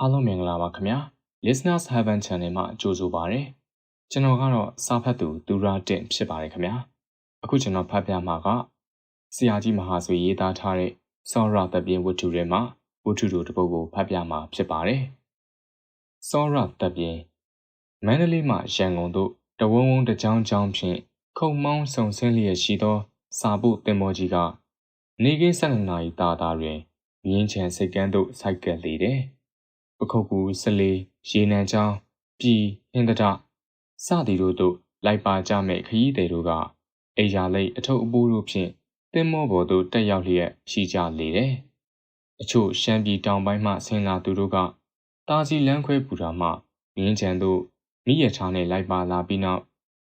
အားလုံးမင်္ဂလာပါခင်ဗျာ Listeners Heaven Channel မှာကြိုဆိုပါရစေကျွန်တော်ကတော့စာဖတ်သူသူရတင့်ဖြစ်ပါတယ်ခင်ဗျာအခုကျွန်တော်ဖတ်ပြမှာကဆရာကြီးမဟာဆွေရေးသားထားတဲ့စောရတပြင်းဝတ္ထုထဲမှာဝတ္ထုတို့တစ်ပုဒ်ကိုဖတ်ပြမှာဖြစ်ပါတယ်စောရတပြင်းမန္တလေးမှရန်ကုန်သို့တဝုံဝုံတကြောင်ကြောင်ဖြင့်ခုံမောင်းဆုံဆင်းလျက်ရှိသောစာဖို့တင်မောကြီးကနေကင်း12နာရီတာတာတွင်မြင်းချံစိတ်ကန်းသို့ဆိုက်ကပ်လေတယ် ပခုတ်ကူစလေးရေနံချောင်းပြည်ဟင်းတဒစသည်တို့သို့လိုက်ပါကြမဲ့ခရီးသည်တို့ကအိယာလိတ်အထုပ်အပိုးတို့ဖြင့်တင်းမောပေါ်သို့တက်ရောက်လျက်ရှိကြလေတယ်။အချို့ရှမ်းပြည်တောင်ပိုင်းမှဆင်းလာသူတို့ကတာစီလန်းခွဲပူတာမှမြင်းကြံသို့မိရထားနှင့်လိုက်ပါလာပြီးနောက်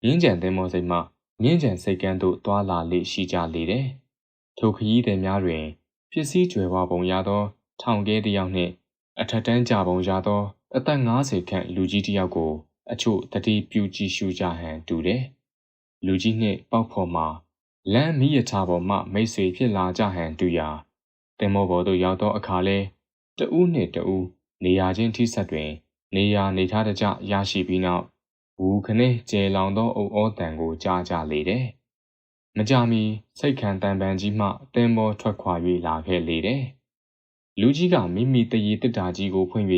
မြင်းကြံတင်းမောစိတ်မှမြင်းကြံစိတ်ကန်းသို့တွာလာလေရှိကြလေတယ်။ထိုခရီးသည်များတွင်ပစ္စည်းကျွယ်ဝပုံရသော ထောင်ကဲတစ်ယောက်နှင့် အထက်တန်းကြပုံရသော အသက်50ခန့်လူကြီးတစ်ယောက်ကို အချို့တတိပြုကြည့်ရှုကြဟန်တူတယ်။လူကြီးနှင့်ပေါက်ဖော်မှာလမ်းမိရထားပေါ်မှမိတ်ဆွေဖြစ်လာကြဟန်တူရာတင်မောပေါ်သို့ရောက်သောအခါလဲတဦးနှင့်တဦးနေရာချင်းထိဆက်တွင် နေရာနေထားတကြရရှိပြီးနောက်ဝူခနဲ့ကျဲလောင်သောအုပ်ဩတန်ကိုကြားကြလေတယ်။မကြမီစိတ်ခံတန်ပန်ကြီးမှတင်မောထွက်ခွာ၍လာခဲ့လေတယ်။ လူကြီးကမိမိတရေတစ်တာကြီးကိုဖွင့်၍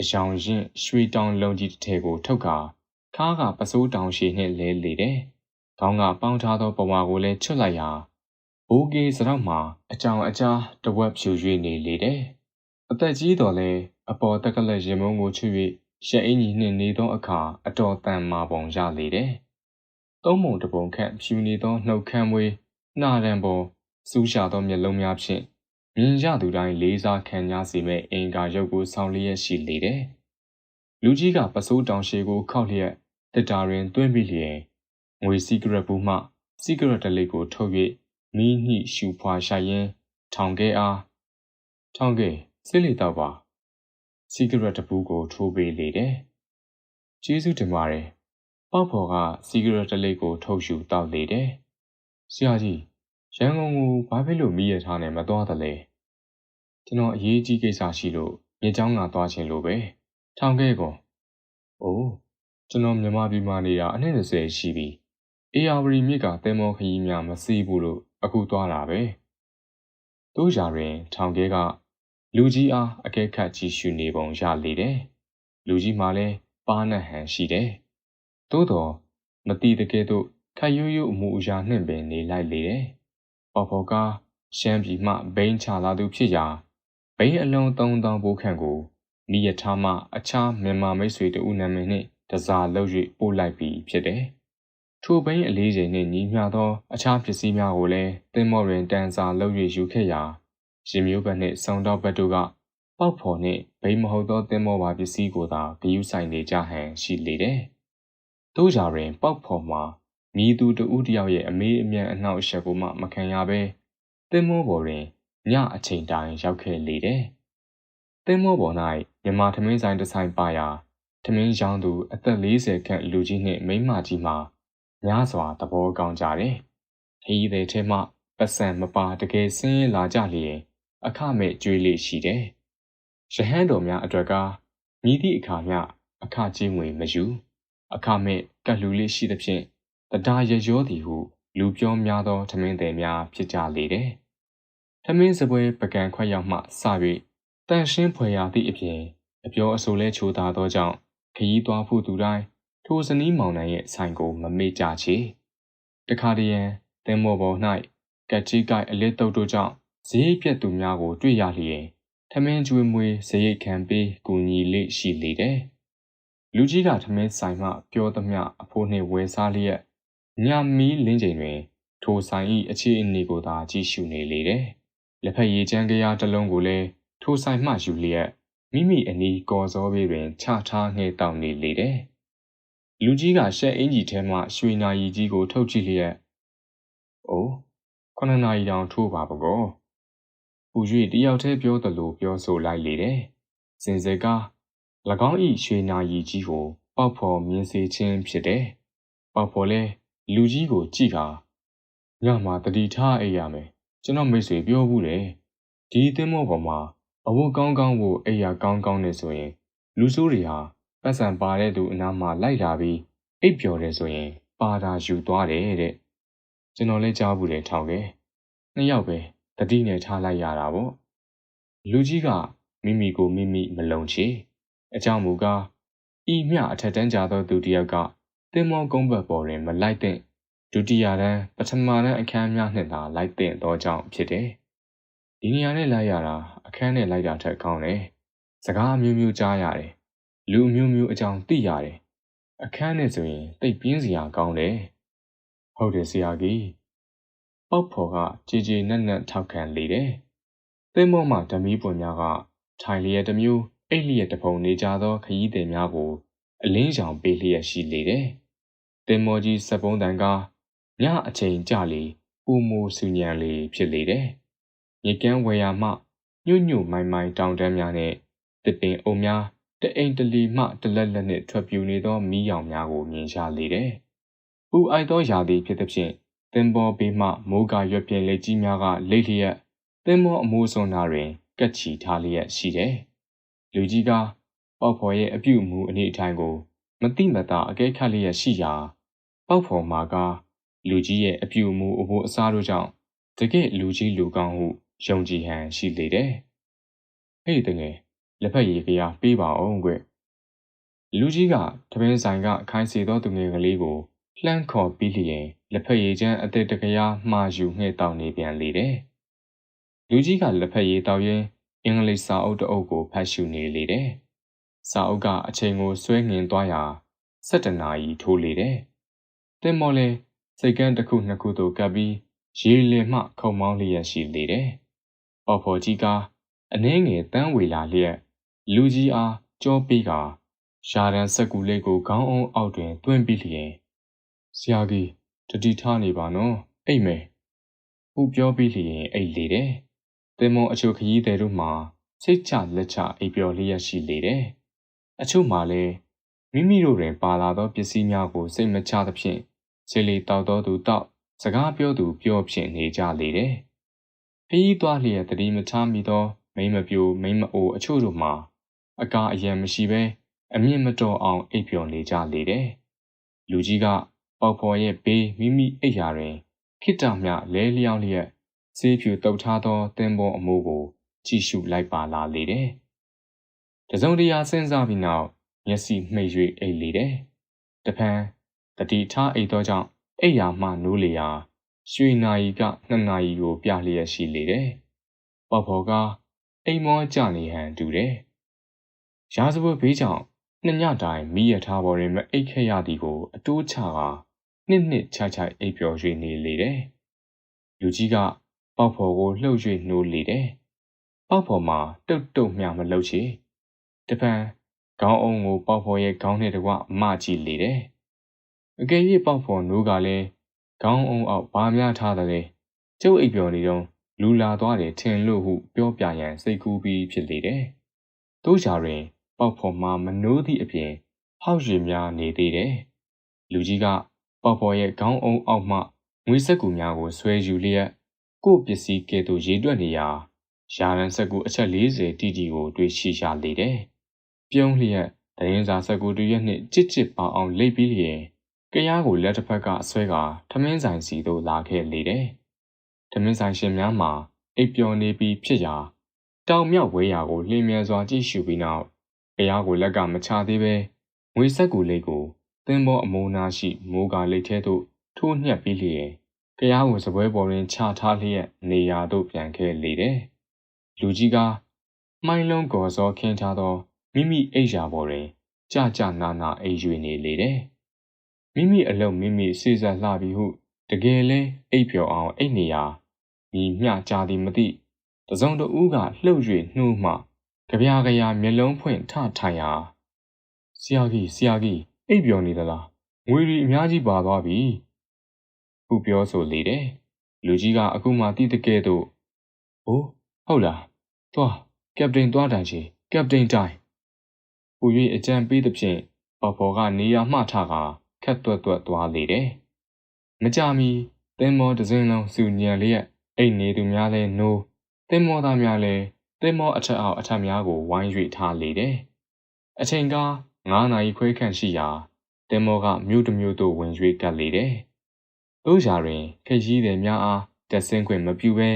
အယောင်ရင်ရွှေတောင်လုံးကြီးတစ်ထည်ကိုထုတ်ကာခါးကပစိုးတောင်ရှည်နှင့်လဲလေတယ်။ခေါင်းကပေါင်းထားသောပဝါကိုလည်းချွတ်လိုက်ရာဘိုးကေစတော့မှအကြောင်အကြားတဝက်ဖြူ၍နေလေတယ်။အသက်ကြီးတော်လဲအပေါ်တက်ကလက်ရင်မုံကိုချွတ်၍ရှက်အင်းကြီးနှင့်နေသောအခါအတော်တန်မာပုံရလေတယ်။သုံးပုံတပုံခန့်ဖြူနေသောနှုတ်ခမ်းမွေးနှာရန်ပေါ်စူးရှာသောမျက်လုံးများဖြင့် မြင်ရသူတိုင်းလေးစားခံရစေမဲ့အင်္ဂါရုပ်ကိုဆောင်လျက်ရှိလေတယ်။လူကြီးကပစိုးတောင်ရှည်ကိုခောက်လျက်တစ်တာတွင်တွင်းပြီးလျင်ငွေစီဂရက်ဘူးမှစီဂရက်တလိပ်ကိုထုတ်၍မီးနှိရှူဖွာရှိုက်ရင်းထောင်ခဲအားထောင်ခဲစစ်လေတော့ပါစီဂရက်တပူးကိုထိုးပေးလေတယ်။ကျေးဇူးတင်ပါတယ်။ပေါက်ဖော်ကစီဂရက်တလိပ်ကိုထုတ်ယူတောက်လေတယ်။ဆရာကြီး ရန်ကုန်ကိုဘာဖြစ်လို့မိရထားနဲ့မသွားသလဲကျွန်တော်အရေးကြီးကိစ္စရှိလို့မြေချောင်းကသွားချင်လို့ပဲထောင်ခဲ့ကုန်အိုးကျွန်တော်မြန်မာပြည်မှာနေတာအနည်း20ရှိပြီအေယာဝရီမြစ်ကတဲမောခရီးများမစီးဘူးလို့အခုသွားတာပဲတို့ရာတွင် ထောင်ခဲကလူကြီးအားအကဲခတ်ကြီးရှုနေပုံရလေတယ်လူကြီးမှလည်းပါနဟန်ရှိတယ်သို့တော်မတိတကယ်တော့ခက်ရိုးရိုးအမှုအရာနှင့်ပင်နေလိုက်လေတယ် ပေါ်ပေါ်ကားရှမ်းပြည်မှဘိန်းချလာသူဖြစ်ရာဘိန်းအလုံး3000ဘိုးခန့်ကိုမိရထားမှအခြားမြန်မာမိတ်ဆွေတဦးနာမည်နှင့်တစားလုပ်၍ပို့လိုက်ပြီးဖြစ်တယ်။ထိုဘိန်းအလေးချိန်နှင့်ညီမျှသော အခြားပစ္စည်းများကိုလည်းတင်မော့တွင်တန်စာလုပ်၍ယူခဲ့ရာရင်မျိုးဘက်နှင့်ဆောင်းတော့ဘက်တို့ကပေါက်ဖော်နှင့်ဘိန်းမဟုတ်သောတင်မောပါပစ္စည်းကိုသာဂယုဆိုင်နေကြဟန်ရှိလေတယ်။တို့ကြတွင်ပေါက်ဖော်မှာ မြည်သူတဦးတယောက်ရဲ့အမေးအမြန်းအနှောက်အယှက်ကိုမှမခံရဘဲသင်္ဘောပေါ်တွင်ညအချိန်တိုင်ရောက်ခဲ့လေတယ်။သင်္ဘောပေါ်၌မြန်မာထမင်းဆိုင်တစ်ဆိုင်ပါရာထမင်းရောင်းသူအသက်40ခန့်လူကြီးနှင့်မိန်းမကြီးမှာများစွာသဘောကောင်းကြတယ်။ခရီးသည်ထဲမှပတ်စံမပါတကယ်ဆင်းရဲလာကြလျင်အခမဲ့ကြွေးလေးရှိတယ်။ရဟန်းတော်များအတွက်ကမြည်သည့်အခါမျှအခကြီးငွေမယူအခမဲ့ကတ်လူလေးရှိသဖြင့် တဒါရရောသည်ဟု လူပြောများသောထမင်းသည်များဖြစ်ကြလေတယ်။ထမင်းစပွဲပကံခွက်ရောက်မှစ၍တန်ရှင်းဖွယ်ရာသည့်အပြင်အပြောအဆိုလဲချိုသာသောကြောင့်ခရီးသွားဖို့သူတိုင်းထိုဇနီးမောင်နှံရဲ့ဆိုင်ကိုမမေ့ကြချေ။တခါတည်းရန်တင်မော်ပေါ်၌ကက်ကြီးကိုက်အလစ်တုတ်တို့ကြောင့်ဈေးပြက်သူများကို တွေ့ရလျင်ထမင်းကျွေးမွေးဈေးခံပေးကူညီလေရှိလေတယ်။လူကြီးကထမင်းဆိုင်မှပြောသမျှအဖိုးနှင့်ဝယ်စားလျက် ညမီးလင်းချိန်တွင် ထိုဆိုင်၏အခြေအနေကိုသာကြည့်ရှုနေလေတယ်။လက်ဖက်ရည်ချမ်းကရားတစ်လုံးကိုလည်းထိုဆိုင်မှယူလျက်မိမိအနီးကော်စောဘေးတွင်ချထားငှဲ့တောင်းနေလေတယ်။လူကြီးကရှက်အင်ကြီးထဲမှရွှေနာရီကြီးကိုထုတ်ကြည့်လျက်"အိုးခုနှစ်နာရီတောင်ထိုးပါပကော။ပူ၍တယောက်တည်းပြောသလိုပြောဆိုလိုက်လေတယ်။စင်စကား၎င်း၏ရွှေနာရီကြီးကိုပေါက်ဖော်မြင်စေခြင်းဖြစ်တယ်။ပေါက်ဖော်လည်း လူကြီးကိုကြည့်ခါညမှာတတိထားအိပ်ရမယ်ကျွန်တော်မိတ်ဆွေပြောဘူးတယ်ဒီသင်းမောပေါ်မှာအဝတ်ကောင်းကောင်းကိုအိယာကောင်းကောင်းနေဆိုရင် လူဆိုးတွေဟာပတ်စံပါတဲ့သူအနားမှာလိုက်လာပြီးအိပ်ပျော်တယ်ဆိုရင် ပါတာယူသွားတယ်တဲ့ကျွန်တော်လည်းကြားဘူးတယ်ထောင်ခဲ့နှစ်ယောက်ပဲတတိနဲ့ထားလိုက်ရတာပေါ့လူကြီးကမိမိကိုမိမိမလုံချေအကြောင်းမူကားဤမျှအထက်တန်းကြသောသူတစ်ယောက်က တင်မောကုန်းဘက်ပေါ်တွင် မလိုက်တဲ့ဒုတိယတန်းပထမတန်းအခန်းများနှင့်သာ လိုက်တဲ့သောကြောင့်ဖြစ်တယ်။ဒီနေရာနဲ့လိုက်ရတာအခန်းနဲ့လိုက်တာထက်ကောင်းတယ်။စကားအမျိုးမျိုးကြားရတယ်။လူမျိုးမျိုးအကြောင်းသိရတယ်။အခန်းနဲ့ဆိုရင်တိတ်ပြင်းစရာကောင်းတယ်။ဟုတ်တယ်ဆရာကြီး။ပေါက်ဖော်ကကြည်ကြည်နက်နက်ထောက်ခံလေတယ်။သင်းမောမှဓမီးပွင့်များကထိုင်လျက်တစ်မျိုးအိတ်လျက်တစ်ဖုံနေကြသောခရီးသည်များကိုအလင်းရောင်ပေးလျက်ရှိလေတယ်။ တင်မောကြီးစက်ပုံးတန်ကညအချိန်ကြလေပူမိုဆူညံလေဖြစ်လေတယ်။မြေကမ်းဝယ်ရာမှညွညွမိုင်မိုင်တောင်တန်းများနဲ့တပင်အုံများတအိမ်တလီမှတလက်လက်နှင့်ထွက်ပြူနေသောမီးရောင်များကိုမြင်ရလေတယ်။ပူအိုက်သောရာသီဖြစ်သဖြင့်သင်္ဘောဘေးမှမိုးကရွက်ပြင်းလက်ကြီးများကလိတ်လျက်သင်္ဘောအမိုးစွန်းနာတွင်ကက်ချီထားလျက်ရှိတယ်။လူကြီးကပေါက်ဖော်ရဲ့အပြုအမူအနေအထိုင်ကို မတိမတာအကဲခတ်လျက်ရှိရာ ပေါက်ဖော်မှာကလူကြီးရဲ့အပြုအမူအဖို့အစားတို့ကြောင့်တကယ့်လူကြီးလူကောင်းဟုယုံကြည်ဟန်ရှိလေတယ်။ဟဲ့တငယ်လက်ဖက်ရည်ကရပေးပါအောင်ကွ။လူကြီးကတပင်းဆိုင်ကခိုင်းစေသောသူငယ်ကလေးကိုလှမ်းခေါ်ပြီးလျင်လက်ဖက်ရည်ချမ်းအသက်တကရာမှားယူငှဲ့တောင်းနေပြန်လေတယ်။လူကြီးကလက်ဖက်ရည်တောက်ရင်းအင်္ဂလိပ်စာအုပ်တအုပ်ကိုဖတ်ရှုနေလေတယ်။ စာအုပ်ကအချိန်ကိုဆွဲငင်သွားရာ7နာရီထိုးလေတယ်။တင်မော်လဲစိတ်ကန်းတစ်ခုနှစ်ခုသို့ကပ်ပြီးရေလင်မှခုံမောင်းလျက်ရှိလေတယ်။ပေါဖော်ကြီးကအနှင်းငယ်တန်းဝေလာလျက်လူကြီးအားကြောပေးကရှာရန်ဆက်ကူလေးကိုခေါင်းအုံးအောက်တွင်တွင်းပြီးလျင်ဆရာကြီးတတိထားနေပါနော်အိတ်မယ်။ဦးပြောပြီးလျင်အိတ်လေတယ်။တင်မောအချို့ခရီးသည်တို့မှစိတ်ချလက်ချအိပ်ပျော်လျက်ရှိလေတယ်။ အချို့မှလည်းမိမိတို့တွင်ပါလာသောပစ္စည်းများကိုစိတ်မချသဖြင့်ခြေလီတောက်တော်သူတောက်စကားပြောသူပြောဖြစ်နေကြလေတယ်။ခရီးသွားလျက်တတိမချမိသော မိမပြိုမိမအိုအချို့တို့မှာအကာအယံမရှိဘဲအမြင့်မတော်အောင်အိပ်ပျော်နေကြလေတယ်။လူကြီးကပေါက်ဖော်ရဲ့ဘေးမိမိအိပ်ရာတွင်ခိတ္တမြလဲလျောင်းလျက်စေးဖြူတုတ်ထားသောသင်္ဘောအမိုးကိုကြည့်ရှုလိုက်ပါလာလေတယ်။ တစုံတရာစဉ်းစားပြီးနောက်မျက်စိမှိတ်၍အိပ်လေတယ်။တဖန်တတိထားအိတ်သောကြောင့်အိယာမှနိုးလေရာရွှေနာရီကနှစ်နာရီကိုပြလျက်ရှိလေတယ်။ပေါဖော်ကအိမ်မောကြနေဟန်တူတယ်။ရာဇဝတ်ဘေးကြောင့်နှစ်ညတိုင်းမိရထားပေါ်တွင်မအိတ်ခဲ့ရသည်ကိုအတိုးချကနှစ်နှစ်ခြားခြားအိပ်ပျော်၍နေလေတယ်။လူကြီးကပေါဖော်ကိုလှုပ်၍နှိုးလေတယ်။ပေါဖော်မှာတုတ်တုတ်မျှမလှုပ်ချေ။ တပံခေါင်းအုံးကိုပေါဖော်ရဲ့ခေါင်းနဲ့တကွအမကြည့်လေတယ်အကယ်၍ပေါက်ဖော်နိုးကလည်းခေါင်းအုံအောက်ဘာများထားတယ်လဲကျုပ်အိပ်ပျော်နေတော့လူလာသွားတယ်ထင်လို့ဟုပြောပြရန်စိတ်ကူးပြီးဖြစ်လေတယ်။တို့ရှာတွင် ပေါက်ဖော်မှမနိုးသည့်အပြင်ဟောက်ရည်များနေသေးတယ်။လူကြီးကပေါက်ဖော်ရဲ့ခေါင်းအုံအောက်မှငွေစက်ကူများကိုဆွဲယူလျက်ကို့ပစ္စည်းကဲ့သို့ရေတွက်နေရာရာရန်စက်ကူအချက်40တီတီကိုတွေ့ရှိရလေတယ်။ ပြုံးလျက်တရင်စာစက်ကူတရက်နှင့်ကြစ်ကြစ်ပေါအောင်လိပ်ပြီးလျင်ကရားကိုလက်တစ်ဖက်ကဆွဲကာထမင်းဆိုင်စီသို့လာခဲ့လေတယ်။ထမင်းဆိုင်ရှင်များမှာအိပ်ပျော်နေပြီးဖြစ်ရာတောင်မြောက်ဝဲရာကိုလင်းမြန်စွာကြည့်ရှုပြီးနောက်ကရားကိုလက်ကမချသေးပဲငွေဆက်ကူလေးကိုသင်းဘောအမိုးနာရှိမိုးကလိတ်ထဲသို့ထိုးညှက်ပြီးလျင်ကရားကိုစပွဲပေါ်တွင်ချထားလျက်နေရာသို့ပြန်ခဲ့လေတယ်။လူကြီးကမှိုင်းလုံးကော်စောခင်းထားသော မိမိအိပ်ရာပေါ်တွင်ကြကြနာနာအိပ်၍နေလေတယ်။မိမိအလုံးမိမိစေစားလှပြီဟုတကယ်လဲအိပ်ပျော်အောင်အိတ်နေရာမိမျှကြသည်မသိတစုံတဦးကလှုပ်၍နှိုးမှကြပြားကြရာမျက်လုံးဖွင့်ထထိုင်ရာဆရာကြီးဆရာကြီးအိပ်ပျော်နေသလားငွေရီအများကြီးပါသွားပြီခုပြောဆိုလေတယ်လူကြီးကအခုမှတိတကဲ့သို့ဟိုးဟုတ်လားသွားကပတိန်သွားတိုင်ချေကပတိန်တိုင် ပူ၍အကြံပေးသဖြင့်ပေါ်ပေါ်ကနေရာမှထကားခက်တွက်တွက်သွားလေတယ်။မကြမီသင်္ဘောတစ်စင်းလုံးစူညံလျက်အိတ်နေသူများလဲနိုးသင်္ဘောသားများလဲတင်မောအထက်အောက်အထက်များကိုဝိုင်း၍ထားလေတယ်။အချိန်က9နာရီခွဲခန့်ရှိရာတင်မောကမြို့တစ်မြို့သို့ဝင်၍ကပ်လေတယ်။တို့ရာတွင်ခရီးသည်များအားတက်ဆင်းခွင့်မပြုဘဲ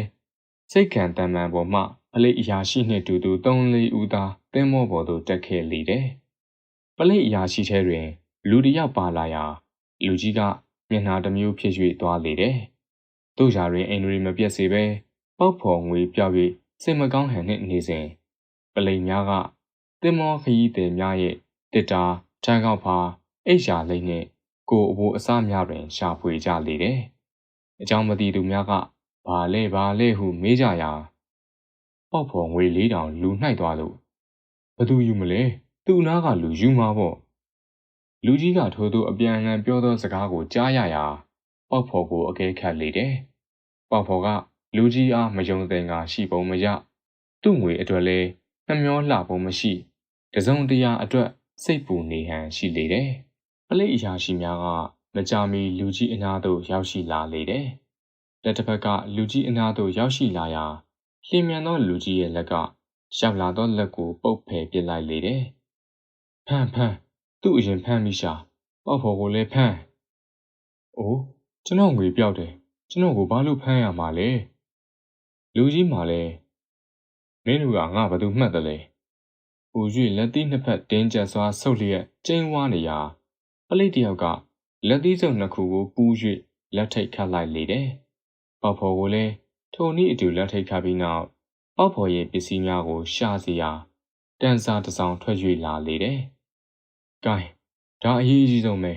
စိတ်ခံတမ်းမှန်ပေါ်မှပလိတ်အရာရှိနှင့်တူတူ3-4ဦးသား တင်မောပေါ်သို့တက်ခဲ့လေတယ်။ပလိတ်အရာရှိထဲတွင် လူတစ်ယောက်ပါလာရာလူကြီးကမျက်နှာတစ်မျိုးဖြစ်၍သွားလေတယ်။တို့ရာတွင်အိမ်တွေမပြတ်စေဘဲပေါက်ဖော်ငွေပြောက်၍စိတ်မကောင်းဟန်နှင့်နေစဉ်ပလိန်များကတင်မောခရီးသည်များရဲ့တစ်တာထန်းကောက်ဖာအိတ်ရာလိမ့်နှင့်ကိုအဘိုးအစားများတွင်ရှာဖွေကြလေတယ်။အကြောင်းမသိသူများကဘာလဲဘာလဲဟုမေးကြရာပေါက်ဖော်ငွေ၄တောင်လူနှိုက်သွားလို့ ဘသူယူမလဲသူ့နားကလူယူမှာပေါ့လူကြီးကထိုးသူအပြန်အလှန်ပြောသောစကားကိုကြားရရာပေါက်ဖော်ကိုအကဲခတ်လေတယ်။ပေါက်ဖော်ကလူကြီးအားမယုံတဲ့ငါရှိပုံမရသူ့ငွေအတွက်လဲနှမျောလှပုံမရှိတစုံတရာအတွက်စိတ်ပူနေဟန်ရှိလေတယ်ပလိတ်အရာရှိများကမကြာမီလူကြီးအနာသို့ရောက်ရှိလာလေတယ်လက်တစ်ဖက်ကလူကြီးအနာသို့ရောက်ရှိလာရာလျင်မြန်သောလူကြီးရဲ့လက်က ရောက်လာသောလက်ကိုပုတ်ဖယ်ပစ်လိုက်လေတယ်ဖမ်းဖမ်းသူ့အရင်ဖမ်းမိရှာပေါက်ဖို့ကိုလည်းဖမ်းအိုးကျွန်တော်ငွေပြောက်တယ်ကျွန်တော်ကိုဘာလို့ဖမ်းရမှာလဲလူကြီးမှလည်းမင်းတို့ကငါဘာလို့မှတ်တယ်လဲ။ပူ၍လက်သီးနှစ်ဖက်တင်းကျပ်စွာဆုပ်လျက်ကျင်းဝါနေရာပလိတ်တယောက်ကလက်သီးစုပ်နှစ်ခုကိုပူး၍လက်ထိတ်ခတ်လိုက်လေတယ်။ပေါက်ဖော်ကိုလည်းထိုနည်းအတူလက်ထိတ်ခတ်ပြီးနောက် ပေါက်ဖော်ရဲ့ပစ္စည်းများကို ရှာစီရာတန်စာတစ်စောင်ထွက်၍လာလေတယ်။ကဲဒါအရေးကြီးဆုံးပဲ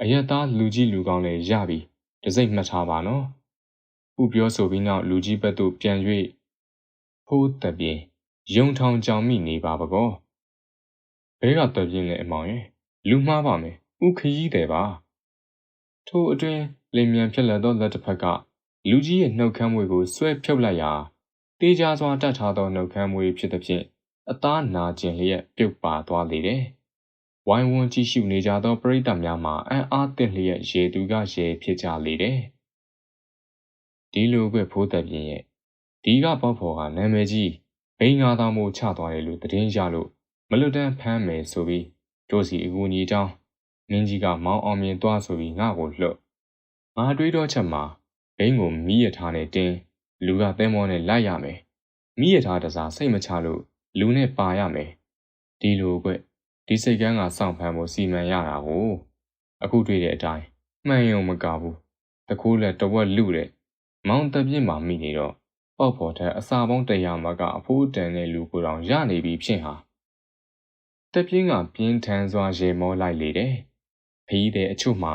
အရက်သားလူကြီးလူကောင်းလည်းရပြီတစိမ့်မှတ်ထားပါနော်။ဟုပြောဆိုပြီးနောက်လူကြီးဘက်သို့ပြန်၍ဖိုးတက်ပြင်းယုံထောင်ကြောင်မိနေပါပကောဘဲကတက်ပြင်းနဲ့အမောင်ရဲ့လူမှားပါမယ်ဥခရီးတယ်ပါထိုအတွင်လင်မြန်ဖြစ်လက်သောလက်တစ်ဖက်ကလူကြီးရဲ့နှုတ်ခမ်းမွေကိုဆွဲဖြုတ်လိုက်ရာ တေးကြစွာတတ်ထားသောနှုတ်ခမ်းမွေဖြစ်သဖြင့်အသားနာကျင်လျက်ပြုတ်ပါသွားလေတယ်ဝိုင်းဝန်းကြည့်ရှုနေကြသောပရိသတ်များမှာအံ့အားသင့်လျက်ရေသူကရေဖြစ်ကြလေတယ်ဒီလိုပဲဖိုးသက်ပြင်းရဲ့ဒီကပေါက်ဖော်ကနာမည်ကြီးဘိန်းငါးသောမို့ချသွားတယ်လို့သတင်းရလို့မလွတ်တမ်းဖမ်းမယ်ဆိုပြီးတို့စီအကူကြီးတောင်းမင်းကြီးကမောင်းအောင်မြင်သွားဆိုပြီးငါ့ကိုလှုပ်ငါတွေးတော့ချက်မှာဘိန်းကိုမီးရထားနဲ့တင်း လူကသင်းမောနဲ့လိုက်ရမယ်မီးရထားတစားစိတ်မချလို့လူနဲ့ပါရမယ်ဒီလိုကွဒီစိတ်ကန်းကစောင့်ဖမ်းဖို့စီမံရတာကိုအခုတွေ့တဲ့အတိုင်းမှန်ယုံမကဘူးတခိုးလက်တဝက်လူတဲ့မောင်တပြင်းမှာမိနေတော့ပေါက်ဖော်ထက်အစာပေါင်းတရာမကအဖိုးတန်တဲ့လူကိုတောင်ရနေပြီဖြစ်ဟာတပြင်းကပြင်းထန်စွာရေမောလိုက်လေတယ်ဖီးတဲ့အချို့မှာ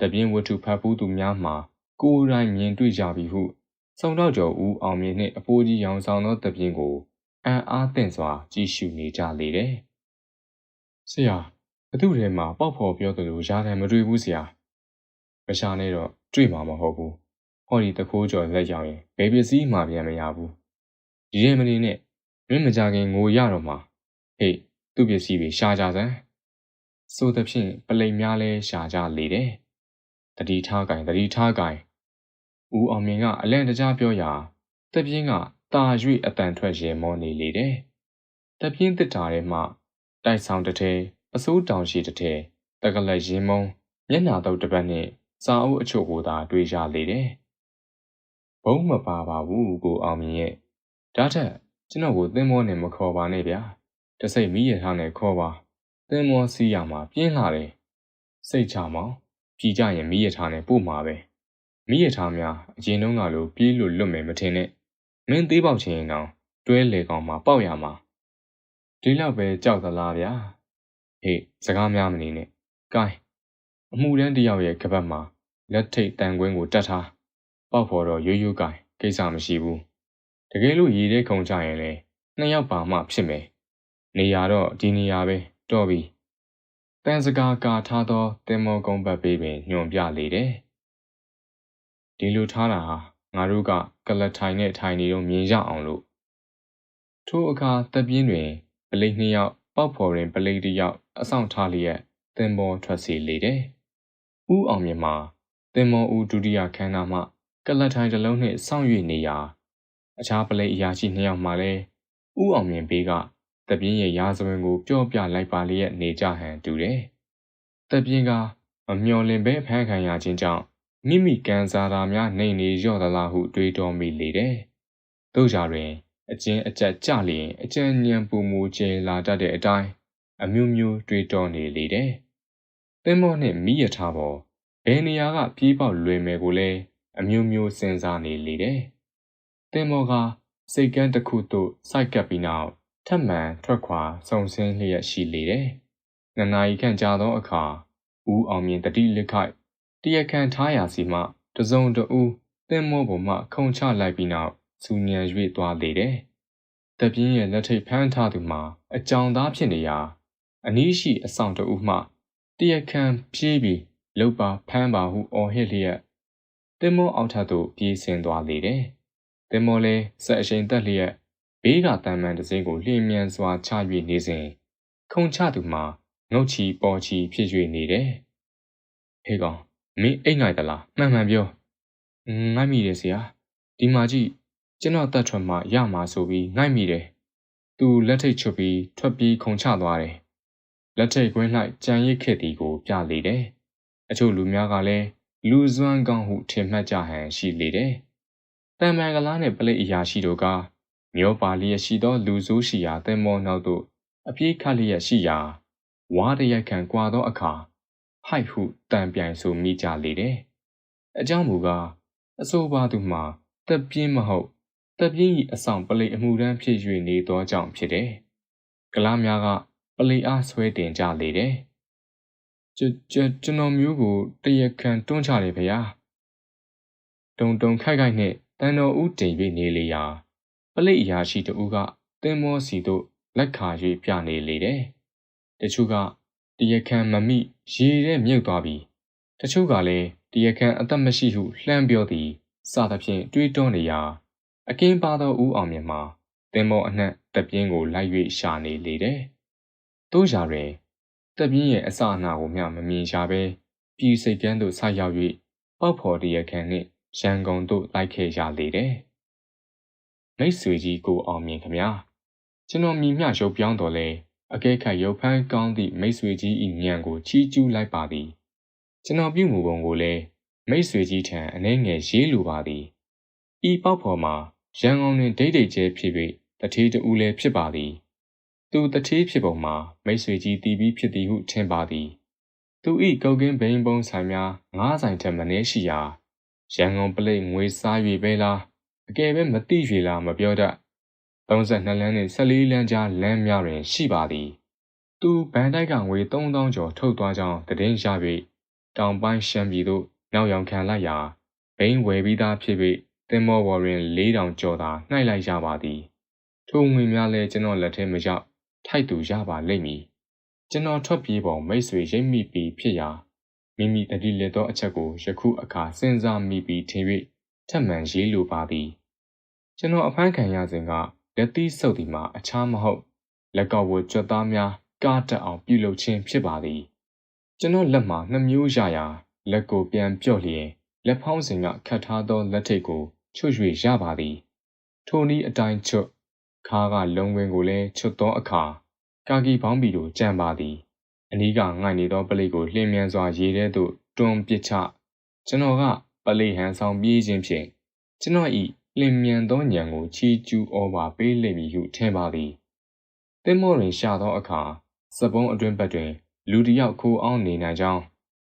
တပြင်းဝတ္ထုဖတ်ဘူးသူများမှာကိုယ်တိုင်မြင်တွေ့ကြပြီဟု စုံတော့ကျော်ဦးအောင်မြင်နှင့်အဖိုးကြီးရောင်ဆောင်သောတပြင်းကိုအံ့အားသင့်စွာကြည့်ရှုနေကြလေတယ်ဆရာဘသူထဲမှာပေါက်ဖော်ပြောသလိုရာထံမတွေ့ဘူးဆရာမရှာနဲ့တော့တွေ့မှာမဟုတ်ဘူးဟောဒီတခိုးကျော်လက်ရောက်ရင်ဘယ်ပစ္စည်းမှပြန်မရဘူးဒီရင်မနေနဲ့မင်းမကြခင်ငိုရတော့မှာဟေ့သူ့ပစ္စည်းတွေရှာကြစမ်းဆိုသဖြင့်ပလိမ်များလဲရှာကြလေတယ်တတိထားကင်တတိထားကင် ဦးအောင်မြင်ကအလန့်တကြားပြောရာတပြင်းကတာ၍အတန်ထွက်ရေမောနေလေတယ်တပြင်းတစ်တာထဲမှတိုက်ဆောင်တစ်ထဲအစိုးတောင်ရှိတစ်ထဲတကလက်ရင်မုံမျက်နာတော့တစ်ပတ်နဲ့စာအုပ်အချို့ကိုသာတွေ့ရလေတယ်ဘုံမပါပါဘူးကိုအောင်မြင်ရဲ့ဒါထက်ကျွန်တော်ကိုသင်္ဘောနဲ့မခေါ်ပါနဲ့ဗျာတစိတ်မိရထားနဲ့ခေါ်ပါသင်္ဘောစီးရမှာပြင်းလာတယ်စိတ်ချမောင်ပြည်ကြရင်မိရထားနဲ့ပို့မှာပဲ မိရထားများအရင်တုန်းကလိုပြေးလို့လွတ်မယ်မထင်နဲ့မင်းသေးပေါက်ချင်ရင်တော့တွဲလေကောင်မှာပေါက်ရမှာဒီလောက်ပဲကြောက်သလားဗျာဟေးစကားများမနေနဲ့ကိုင်းအမှုတန်းတယောက်ရဲ့ကပတ်မှာလက်ထိတ်တန်ကွင်းကိုတတ်ထားပေါက်ဖော်တော့ရိုးရိုးကိုင်ကိစ္စမရှိဘူးတကယ်လို့ရည်တဲ့ခုံချရင်လေနှစ်ယောက်ပါမှဖြစ်မယ်နေရာတော့ဒီနေရာပဲတော့ပြီတန်စကားကာထားသောတင်မောကုန်းဘက်ပေးပင်ညွန်ပြလေတယ် ဒီလိုထားတာဟာငါတို့ကကလထိုင်နဲ့ထိုင်နေတော့မြင်ရအောင်လို့ထိုအခါတပ်ပြင်းတွင်ပလိတ်နှစ်ယောက်ပေါက်ဖော်ရင်ပလိတ်တစ်ယောက်အဆောင်ထားလျက်တင်မောထွက်စီလေတယ်။ဦးအောင်မြင်မှာတင်မောဦးဒုတိယခန်းနာမှကလတ်ထိုင်တစ်လုံးနှင့်စောင့်၍နေရာအခြားပလိတ်အရာရှိနှစ်ယောက်မှလည်းဦးအောင်မြင့်ဘေးကတပြင်းရဲ့ရာဇဝင်ကိုပြောပြလိုက်ပါလျက်နေကြဟန်တူတယ်။တပြင်းကမမျော်လင့်ဘဲဖမ်းခံရခြင်းကြောင့် မိမိကန်စားတာများနှိမ်နေလျော့သလားဟုတွေးတောမိလေတယ်။တို့ကြတွင် အကျဉ်းအကျက်ကြလျင်အကျဉ်းညံပူမူကျဲလာတတ်တဲ့အတိုင်းအမျိုးမျိုးတွေးတောနေလေတယ်။သင်္ဘောနှင့်မိရထားပေါ်ဘယ်နေရာကပြေးပေါက်လွယ်မယ်ကိုလည်းအမျိုးမျိုးစဉ်းစားနေလေတယ်။သင်္ဘောကစိတ်ကန်းတစ်ခုသို့စိုက်ကပ်ပြီးနောက်ထပ်မံထွက်ခွာစုံစင်းလျက်ရှိလေတယ်။နှစ်နာရီခန့်ကြာသောအခါဦးအောင်မြင်တတိလက်ခိုက် တရခန့်ထားရာစီမှတစုံတဦးသင်္ဘောပေါ်မှခုန်ချလိုက်ပြီးနောက်စူညံ၍သွားလေတယ်။တပြင်းရဲ့လက်ထိပ်ဖမ်းထားသူမှာအကြောင်သားဖြစ်နေရာအနည်းရှိအဆောင်တဦးမှတရခန့်ပြေးပြီးလှုပ်ပါဖမ်းပါဟုအော်ဟစ်လျက်သင်္ဘောအောက်ထပ်သို့ပြေးဆင်းသွားလေတယ်။သင်္ဘောလည်းဆက်အရှိန်တက်လျက်ဘေးကတမ်းမှန်တစင်းကိုလျင်မြန်စွာချ၍နေစဉ်ခုံချသူမှာငုတ်ချီပေါ်ချီဖြစ်၍နေတယ်။ဟေးကောင် မင်းအိတ်နိုင်သလားမှန်မှန်ပြော။ငိုက်မိတယ်ဆရာ။ဒီမှာကြည့်ကျွန်တော်တက်ထွက်မှရမှာဆိုပြီးငိုက်မိတယ်။သူလက်ထိတ်ချွတ်ပြီးထွက်ပြီးခုံချသွားတယ်။လက်ထိတ်ကွင်း၌ကြံရစ်ခဲ့သည်ကိုပြလေတယ်။အချို့လူများကလည်းလူစွမ်းကောင်းဟုထင်မှတ်ကြဟန်ရှိလေတယ်။တံမန်ကလားနဲ့ပလိတ်အရာရှိတို့ကမျောပါလျက်ရှိသောလူဆိုးရှိရာသင်္ဘောနောက်သို့အပြေးခတ်လျက်ရှိရာဝါးတရက်ခံကွာသောအခါ ဟိုက်ဟုတန်ပြိုင်ဆိုမိကြလေတယ်။အကြောင်းမူကားအဆိုပါသူမှာတက်ပြင်းမဟုတ်တက်ပြင်း၏အဆောင်ပလိအမှုရန်ဖြစ်၍နေသောကြောင့်ဖြစ်တယ်။ကလားများကပလိအားဆွဲတင်ကြလေတယ်။ကျကျွန်တော်မျိုးကိုတရက်ခံတွန်းချလေဗျာ။တုံတုံခိုက်ခိုက်နှင့်တန်တော်ဦးတင်၍နေလေရာပလိတ်အရာရှိတဦးကသင်္ဘောစီသို့လက်ခါ၍ပြနေလေတယ်။တချို့က တရခန်မမိရေထဲမြုပ်သွားပြီးတချို့ကလည်းတရခန်အသက်မရှိဟုလှမ်းပြောသည်စသဖြင့်တွေးတောနေရာအကင်းပါသောဦးအောင်မြင်မှာသင်္ဘောအနှံ့တပြင်းကိုလိုက်၍ရှာနေလေတယ်။တို့ရာတွင်တပြင်းရဲ့အစအနာကိုမျှမမြင်ရှာဘဲပြည်စိတ်ကန်းသို့ဆိုက်ရောက်၍ပေါက်ဖော်တရခန်နှင့်ရန်ကုန်သို့လိုက်ခဲ့ရလေတယ်။မိတ်ဆွေကြီးကိုအောင်မြင်ခမညာကျွန်တော်မိမျှရုပ်ပြောင်းတော်လဲ အကဲခတ်ရုပ်ဖမ်းကောင်းသည့်မိတ်ဆွေကြီး၏ညံကိုချီးကျူးလိုက်ပါသည်ကျွန်တော်ပြုမှုပုံကိုလည်းမိတ်ဆွေကြီးထံအနှဲငယ်ရေးလိုပါသည်ဤပေါက်ဖော်မှာရန်ကုန်တွင်ဒိတ်ဒိတ်ကျဲဖြစ်၍တထေးတူလည်းဖြစ်ပါသည်သူတထေးဖြစ်ပုံမှာမိတ်ဆွေကြီးတည်ပြီးဖြစ်သည်ဟုထင်ပါသည်သူဤကုတ်ကင်းဘိန်ပုံဆိုင်များငားဆိုင်ထက်မနည်းရှိရာရန်ကုန်ပလိတ်ငွေစား၍ပဲလားအကယ်ပဲမသိရွေလားမပြောတတ် 32လမ်းနှင့်14လမ်းကြားလမ်းများတွင်ရှိပါသည်သူဘန်တိုက်ကငွေ3000ကျော်ထုတ်သွားကြောင်းတည်င်းရ၍တောင်ပိုင်းရှမ်းပြည်သို့နောက်ယောင်ခံလိုက်ရာဘိန်းဝယ်ပြီးသားဖြစ်၍တင်မောဘော်တွင်4000ကျော်သာနှိုက်လိုက်ရပါသည်ထိုငွေများလည်းကျွန်တော်လက်ထဲမရောက်ထိုက်သူရပါလိမ့်မည်ကျွန်တော်ထွက်ပြေးပုံမိတ်ဆွေရိပ်မိပြီးဖြစ်ရာမိမိတတိလက်သောအချက်ကိုယခုအခါစဉ်းစားမိပြီးထင်၍ထပ်မံရေးလိုပါသည်ကျွန်တော်အဖမ်းခံရစဉ်က လက်သီးဆုပ်သည်မှာအခြားမဟုတ်လက်ကောက်ဝကြွက်သားများကားတက်အောင်ပြုလုပ်ခြင်းဖြစ်ပါသည်ကျွန်တော်လက်မှာနှမျိုးရရာလက်ကိုပြန်ပြော့လျင်လက်ဖောင်းစဉ်ကခတ်ထားသောလက်ထိပ်ကိုချွတ်၍ရပါသည်ထိုနည်းအတိုင်းချွတ်ခါကလုံဝင်ကိုလည်းချွတ်သောအခါကာကီဘောင်းပီတို့ကြံပါသည်အနီးကငိုက်နေသောပလိတ်ကိုလှင်မြန်စွာရေထဲသို့တွန်းပစ်ချကျွန်တော်ကပလိတ်ဟန်ဆောင်ပြေးခြင်းဖြင့်ကျွန်တော်၏ လင်မြန်သောညံကိုချီကျူးဩဘာပေးလိမ့်မည်ဟုထင်ပါသည်။တင်းမောတွင်ရှာသောအခါစပုံးအတွင်းဘက်တွင် လူတစ်ယောက်ခိုးအောင်နေနိုင်ကြောင်း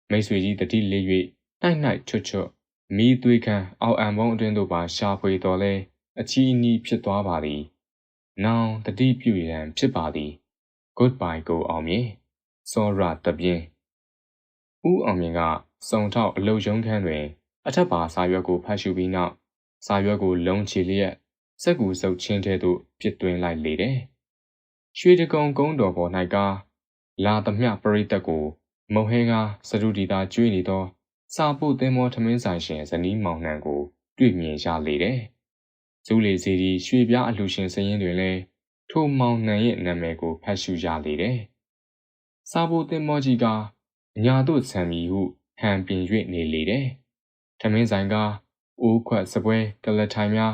မိတ်ဆွေကြီးတတိလေး၍တိုက်၌ချွတ်ချွတ်မိသွေးခမ်းအောက်အံပုံးအတွင်းသို့ပါရှာဖွေတော်လဲအချီအနီးဖြစ်သွားပါသည်။နောင်တတိပြုရန်ဖြစ်ပါသည်။ Goodbye ကိုအောင်မြင်စောရတပြင်းဦးအောင်မြင်ကစုံထောက်အလုတ်ရုံးခန်းတွင် အထက်ပါစာရွက်ကိုဖတ်ရှုပြီးနောက် စာရွက်ကိုလုံးချလျက်စက်ကူစုပ်ချင်းထဲသို့ပြစ်သွင်းလိုက်လေတယ်။ရွှေတကုံကုန်းတော်ပေါ်၌ကလာသမျှပရိသတ်ကိုမုံဟဲကစရုဒီတာကျွေးနေသော စာပုတ်သင်းမောထမင်းဆိုင်ရှင်ဇနီးမောင်နှံကို တွေ့မြင်ရလေတယ်။ဇူးလေစီဒီရွှေပြားအလှရှင်စရင်တွင်လည်းထိုမောင်နှံရဲ့နာမည်ကိုဖတ်ရှုရလေတယ်။စာပုတ်သင်းမောကြီးကညာတို့ဆံမီဟုဟန်ပြင်၍နေလေတယ်။ထမင်းဆိုင်က အိုးခွက်စပွဲကလထိုင်များ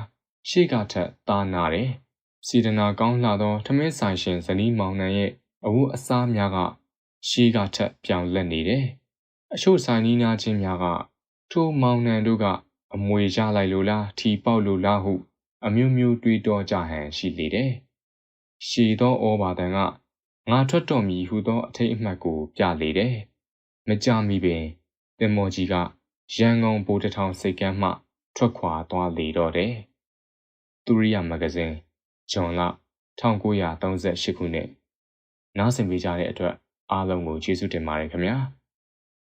ရှေ့ကထက်သားနာတယ်စီဒနာကောင်းလှသောထမင်းဆိုင်ရှင်ဇနီးမောင်နှံရဲ့အဝတ်အစားများကရှေးကထက်ပြောင်လက်နေတယ်။အချို့ဆိုင်နီးနားချင်းများကထိုမောင်နှံတို့ကအမွေရလိုက်လို့လားထီပေါက်လို့လားဟု အမျိုးမျိုးတွေးတောကြဟန်ရှိလေတယ်။ရှည်သောဩဘာတန်ကငါထွက်တော်မူဟုသောအထိတ်အမှတ်ကိုပြလေတယ်။မကြမီပင်သင်္ဘောကြီးကရန်ကုန်ဗိုလ်တထောင်စိတ်ကမ်းမှ ထွက်ခွာသွားလေတော့တယ်။သူရိယမဂဇင်းဂျွန်လ1938ခုနှစ်နားဆင်ပေးကြတဲ့အတွက်အားလုံးကိုကျေးဇူးတင်ပါတယ်ခင်ဗျာ။